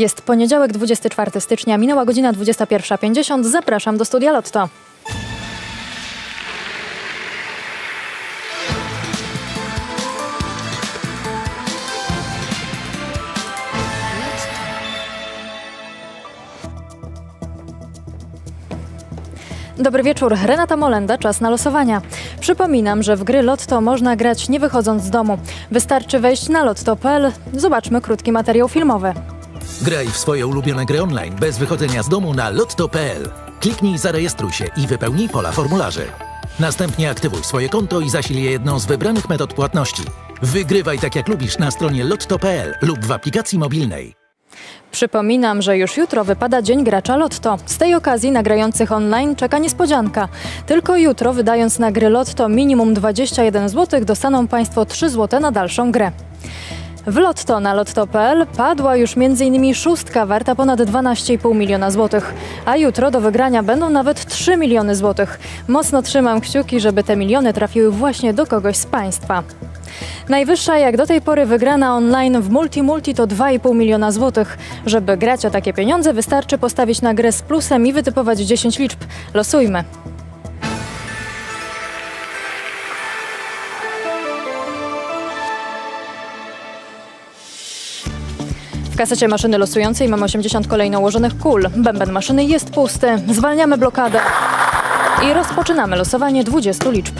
Jest poniedziałek, 24 stycznia, minęła godzina 21.50. Zapraszam do studia Lotto. Dobry wieczór, Renata Molenda, czas na losowania. Przypominam, że w gry Lotto można grać nie wychodząc z domu. Wystarczy wejść na lotto.pl. Zobaczmy krótki materiał filmowy. Graj w swoje ulubione gry online bez wychodzenia z domu na lotto.pl. Kliknij zarejestruj się i wypełnij pola formularzy. Następnie aktywuj swoje konto i zasil je jedną z wybranych metod płatności. Wygrywaj tak jak lubisz na stronie lotto.pl lub w aplikacji mobilnej. Przypominam, że już jutro wypada Dzień Gracza Lotto. Z tej okazji nagrających online czeka niespodzianka. Tylko jutro, wydając na gry Lotto minimum 21 zł, dostaną Państwo 3 zł na dalszą grę. W Lotto na lotto.pl padła już m.in. szóstka warta ponad 12,5 miliona złotych, a jutro do wygrania będą nawet 3 miliony złotych. Mocno trzymam kciuki, żeby te miliony trafiły właśnie do kogoś z Państwa. Najwyższa jak do tej pory wygrana online w Multi Multi to 2,5 miliona złotych. Żeby grać o takie pieniądze wystarczy postawić na grę z plusem i wytypować 10 liczb. Losujmy. Kasecie maszyny losującej mamy 80 kolejno ułożonych kul. Bęben maszyny jest pusty. Zwalniamy blokadę i rozpoczynamy losowanie 20 liczb.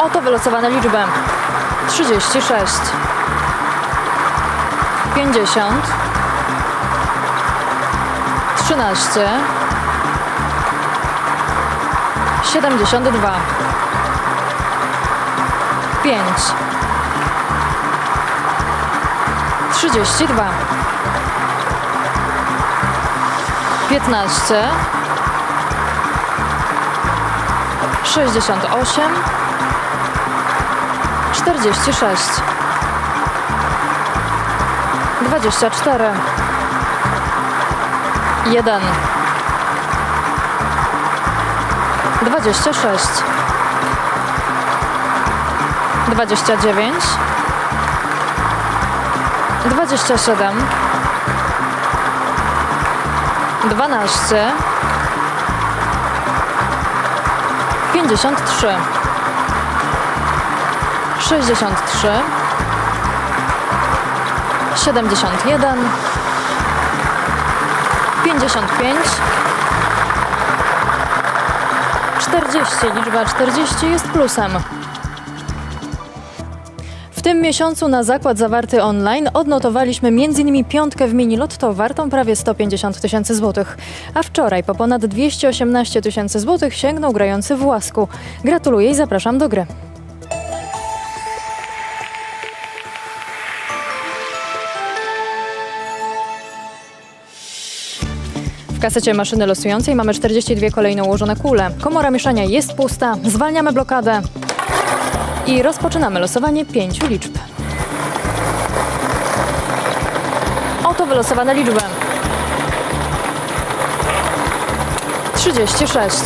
Oto wylosowane liczby. 36 50 13 72 5 32 15 68 46 24 1 26 29 27 12 53 63 71 55 40. Liczba 40 jest plusem. W tym miesiącu na zakład zawarty online odnotowaliśmy m.in. piątkę w mini lotto wartą prawie 150 tysięcy złotych, a wczoraj po ponad 218 tysięcy złotych sięgnął grający w łasku. Gratuluję i zapraszam do gry. W kasecie maszyny losującej mamy 42 kolejno ułożone kule. Komora mieszania jest pusta, zwalniamy blokadę. I rozpoczynamy losowanie pięciu liczb. Oto wylosowane liczby. 36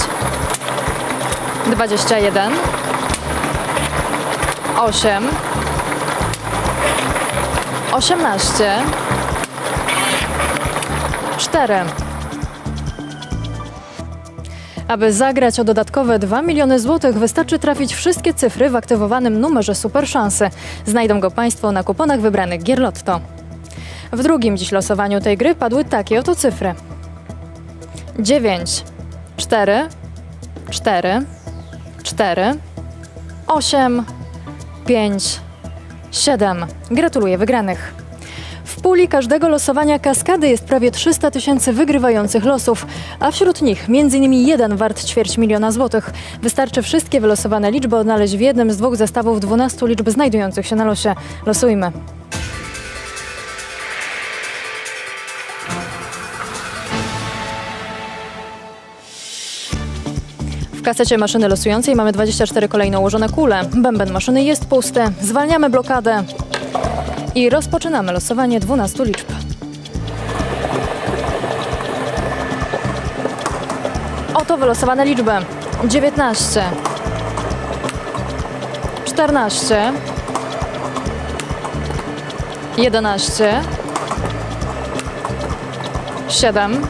21 8 18 4 aby zagrać o dodatkowe 2 miliony złotych, wystarczy trafić wszystkie cyfry w aktywowanym numerze Super Szansy. Znajdą go Państwo na kuponach wybranych gier Lotto. W drugim dziś losowaniu tej gry padły takie oto cyfry. 9, 4, 4, 4, 8, 5, 7. Gratuluję wygranych. Puli każdego losowania kaskady jest prawie 300 tysięcy wygrywających losów, a wśród nich m.in. jeden wart ćwierć miliona złotych. Wystarczy wszystkie wylosowane liczby odnaleźć w jednym z dwóch zestawów 12 liczb znajdujących się na losie. Losujmy. W kasecie maszyny losującej mamy 24 kolejno ułożone kule. Bęben maszyny jest pusty. Zwalniamy blokadę i rozpoczynamy losowanie 12 liczb. Oto wylosowane liczby. 19, 14, 11, 7,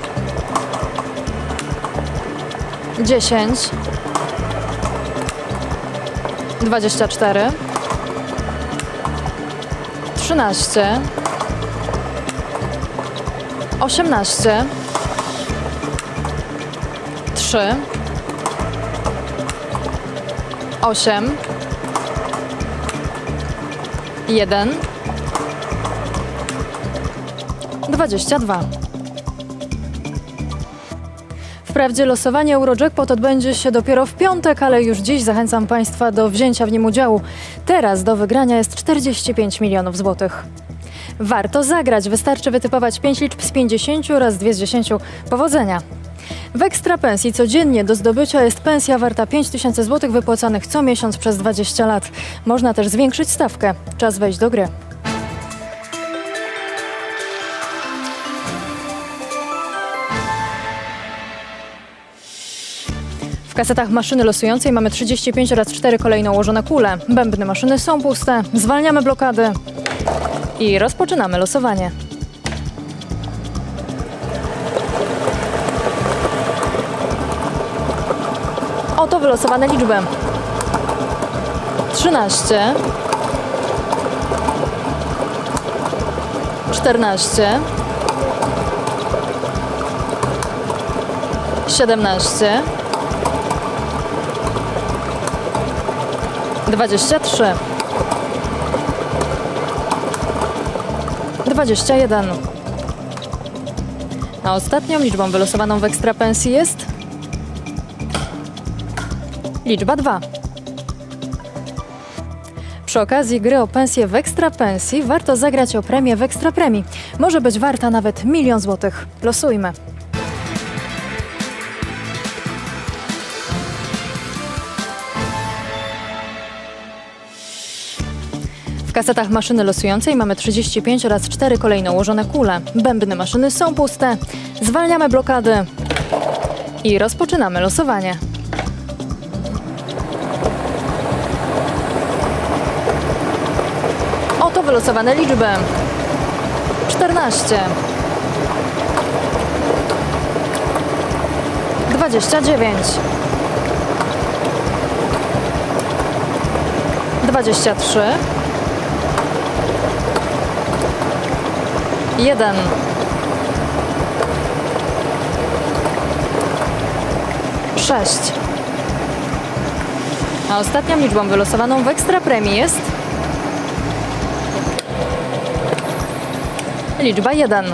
10, 24, 13, 18, 3, 8, 1, 22. Wprawdzie losowanie Eurojackpot odbędzie się dopiero w piątek, ale już dziś zachęcam Państwa do wzięcia w nim udziału. Teraz do wygrania jest 45 milionów złotych. Warto zagrać, wystarczy wytypować 5 liczb z 50 oraz 2 z 10. Powodzenia! W ekstra pensji codziennie do zdobycia jest pensja warta 5000 zł wypłacanych co miesiąc przez 20 lat. Można też zwiększyć stawkę. Czas wejść do gry. W kasetach maszyny losującej mamy 35 oraz 4 kolejno ułożone kule. Bębny maszyny są puste. Zwalniamy blokady i rozpoczynamy losowanie. Oto wylosowane liczby. 13 14 17 23 21 A ostatnią liczbą wylosowaną w ekstrapensji jest liczba 2. Przy okazji gry o pensję w ekstrapensji warto zagrać o premię w ekstrapremii. Może być warta nawet milion złotych. Losujmy. Kasetach maszyny losującej mamy 35 oraz 4 kolejno ułożone kule. Bębny maszyny są puste. Zwalniamy blokady i rozpoczynamy losowanie. Oto wylosowane liczby. 14 29 23 1 6 A ostatnią liczbą wylosowaną w ekstrapremii jest liczba 1.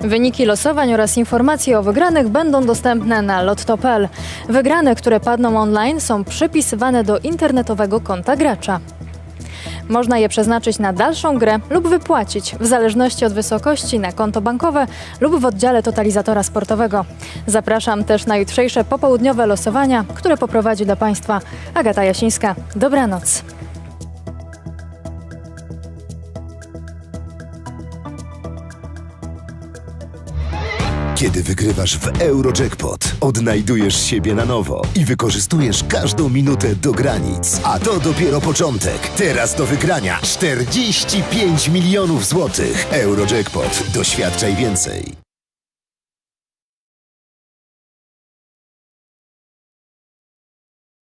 Wyniki losowań oraz informacje o wygranych będą dostępne na lotto.pl. Wygrane, które padną online, są przypisywane do internetowego konta gracza. Można je przeznaczyć na dalszą grę lub wypłacić, w zależności od wysokości, na konto bankowe lub w oddziale totalizatora sportowego. Zapraszam też na jutrzejsze popołudniowe losowania, które poprowadzi do Państwa Agata Jasińska. Dobranoc. Kiedy wygrywasz w Eurojackpot, odnajdujesz siebie na nowo i wykorzystujesz każdą minutę do granic. A to dopiero początek. Teraz do wygrania 45 milionów złotych. Eurojackpot. Doświadczaj więcej.